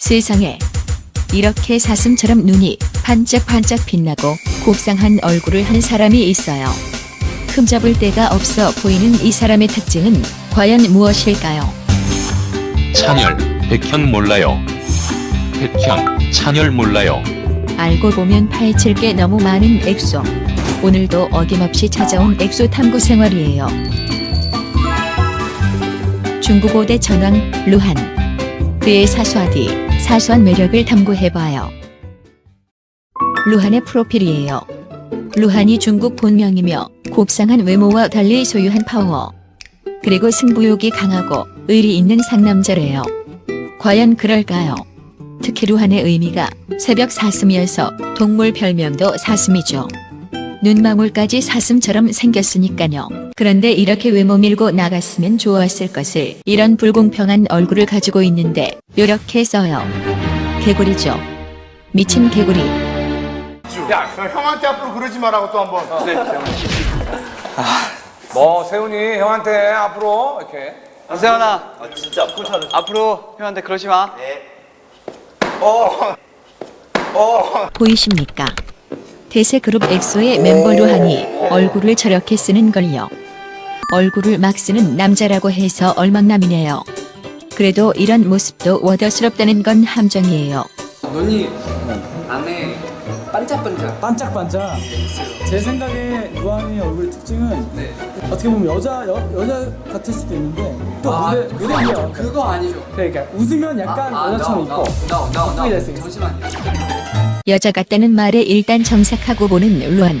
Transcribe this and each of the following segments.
세상에 이렇게 사슴처럼 눈이 반짝반짝 빛나고 곱상한 얼굴을 한 사람이 있어요. 흠잡을 데가 없어 보이는 이 사람의 특징은 과연 무엇일까요? 찬열, 백현 몰라요. 백현, 찬열 몰라요. 알고 보면 파헤칠 게 너무 많은 엑소. 오늘도 어김없이 찾아온 엑소 탐구 생활이에요. 중국 5대 전왕 루한. 그의 사소하디 사소한 매력을 탐구해봐요. 루한의 프로필이에요. 루한이 중국 본명이며 곱상한 외모와 달리 소유한 파워. 그리고 승부욕이 강하고 의리 있는 상남자래요. 과연 그럴까요? 특히 루한의 의미가 새벽 사슴이어서 동물 별명도 사슴이죠. 눈망울까지 사슴처럼 생겼으니까요. 그런데 이렇게 외모 밀고 나갔으면 좋았을 것을 이런 불공평한 얼굴을 가지고 있는데 이렇게 써요. 개구리죠. 미친 개구리. 야, 저 형한테 앞으로 그러지 말라고 또 한번. 뭐 세훈이 형한테 앞으로 이렇게 세현아 진짜 앞으로 형한테 그러지 마 보이십니까? 대세 그룹 엑소의 멤버 루한이 얼굴을 저렇게 쓰는 걸요. 얼굴을 막 쓰는 남자라고 해서 얼망남이네요. 그래도 이런 모습도 워더스럽다는 건 함정이에요. 눈이 안에 반짝반짝 반짝반짝. 제 생각에 루안이 얼굴 특징은 어떻게 보면 여자 여, 여자 같을 수도 있는데 또 아, 무대 그거 무대 위에 그거 아니죠 그러니까 웃으면 약간 여자처럼 있고 나나나 예쁘게 잘생겼어. 잠시만요 여자 같다는 말에 일단 정색하고 보는 루안.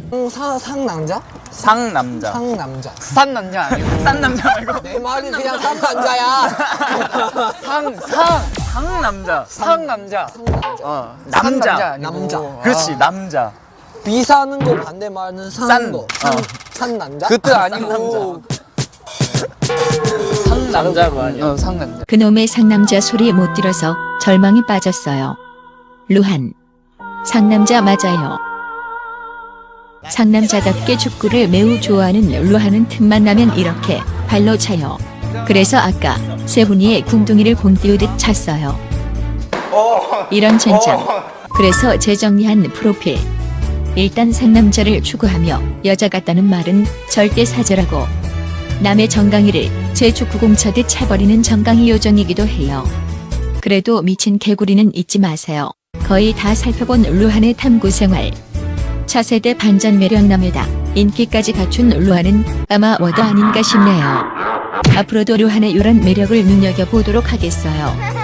상, 상남자? 상남자 상남자. 싼 남자 아니고 싼 남자 말고 내 말이 그냥 상남자야. 상 상 상 남자 상 남자 어 남자 아니고. 남자. 그렇지 남자 비사는 거 반대 말은 싼. 사는 거. 상, 어. 상남자? 그뜻 아니고 상 남자가 아니야 어 상 남자 그놈의 상남자 소리 못 들어서 절망에 빠졌어요. 루한. 상남자 맞아요. 상남자답게 축구를 매우 좋아하는 루한은 틈만 나면 이렇게 발로 차요. 그래서 아까 세훈이의 궁둥이를 공띄우듯 찼어요. 이런 젠장. 그래서 재정리한 프로필. 일단 상남자를 추구하며 여자 같다는 말은 절대 사절하고 남의 정강이를 제 축구공 차듯 차버리는 정강이 요정이기도 해요. 그래도 미친 개구리는 잊지 마세요. 거의 다 살펴본 루한의 탐구 생활. 차세대 반전 매력남에다 인기까지 갖춘 루한은 아마 워더 아닌가 싶네요. 앞으로도 루한의 이런 매력을 눈여겨보도록 하겠어요.